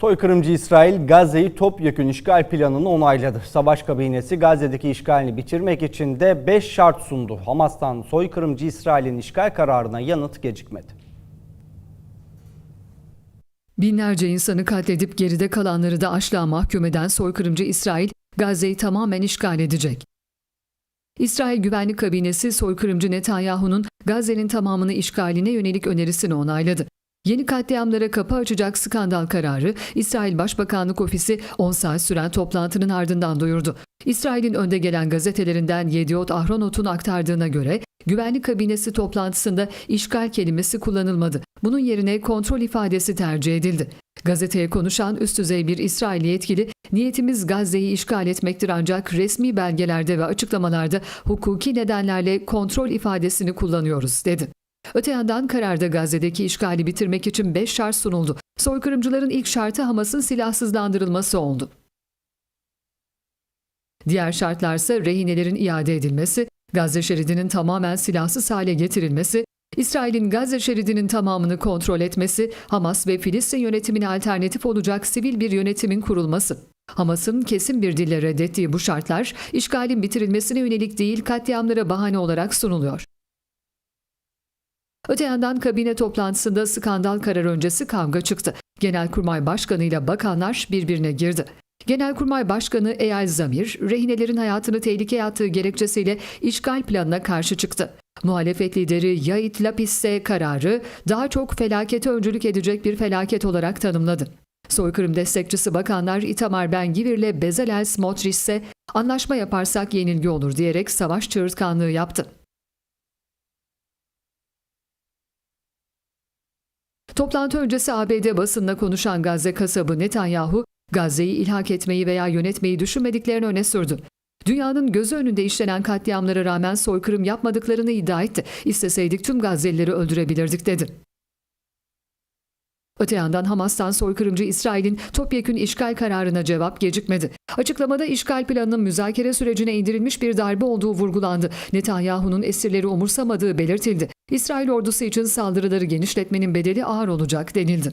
Soykırımcı İsrail Gazze'yi topyekün işgal planını onayladı. Savaş kabinesi Gazze'deki işgalini bitirmek için de 5 şart sundu. Hamas'tan soykırımcı İsrail'in işgal kararına yanıt gecikmedi. Binlerce insanı katledip geride kalanları da açlığa mahkum eden soykırımcı İsrail, Gazze'yi tamamen işgal edecek. İsrail Güvenlik Kabinesi soykırımcı Netanyahu'nun Gazze'nin tamamını işgaline yönelik önerisini onayladı. Yeni katliamlara kapı açacak skandal kararı İsrail Başbakanlık Ofisi 10 saat süren toplantının ardından duyurdu. İsrail'in önde gelen gazetelerinden Yediot Ahronot'un aktardığına göre güvenlik kabinesi toplantısında işgal kelimesi kullanılmadı. Bunun yerine kontrol ifadesi tercih edildi. Gazeteye konuşan üst düzey bir İsrailli yetkili, niyetimiz Gazze'yi işgal etmektir ancak resmi belgelerde ve açıklamalarda hukuki nedenlerle kontrol ifadesini kullanıyoruz dedi. Öte yandan kararda Gazze'deki işgali bitirmek için 5 şart sunuldu. Soykırımcıların ilk şartı Hamas'ın silahsızlandırılması oldu. Diğer şartlarsa rehinelerin iade edilmesi, Gazze şeridinin tamamen silahsız hale getirilmesi, İsrail'in Gazze şeridinin tamamını kontrol etmesi, Hamas ve Filistin yönetimine alternatif olacak sivil bir yönetimin kurulması. Hamas'ın kesin bir dille reddettiği bu şartlar, işgalin bitirilmesine yönelik değil katliamlara bahane olarak sunuluyor. Öte yandan kabine toplantısında skandal karar öncesi kavga çıktı. Genelkurmay Başkanı ile bakanlar birbirine girdi. Genelkurmay Başkanı Eyal Zamir, rehinelerin hayatını tehlikeye attığı gerekçesiyle işgal planına karşı çıktı. Muhalefet lideri Yait Lapid ise kararı daha çok felakete öncülük edecek bir felaket olarak tanımladı. Soykırım destekçisi bakanlar Itamar Ben-Gvir ile Bezalel Smotrich ise anlaşma yaparsak yenilgi olur diyerek savaş çığırtkanlığı yaptı. Toplantı öncesi ABD basınla konuşan Gazze kasabı Netanyahu, Gazze'yi ilhak etmeyi veya yönetmeyi düşünmediklerini öne sürdü. Dünyanın gözü önünde işlenen katliamlara rağmen soykırım yapmadıklarını iddia etti. İsteseydik tüm Gazze'lileri öldürebilirdik dedi. Öte yandan Hamas'tan soykırımcı İsrail'in topyekün işgal kararına cevap gecikmedi. Açıklamada işgal planının müzakere sürecine indirilmiş bir darbe olduğu vurgulandı. Netanyahu'nun esirleri umursamadığı belirtildi. İsrail ordusu için saldırıları genişletmenin bedeli ağır olacak denildi.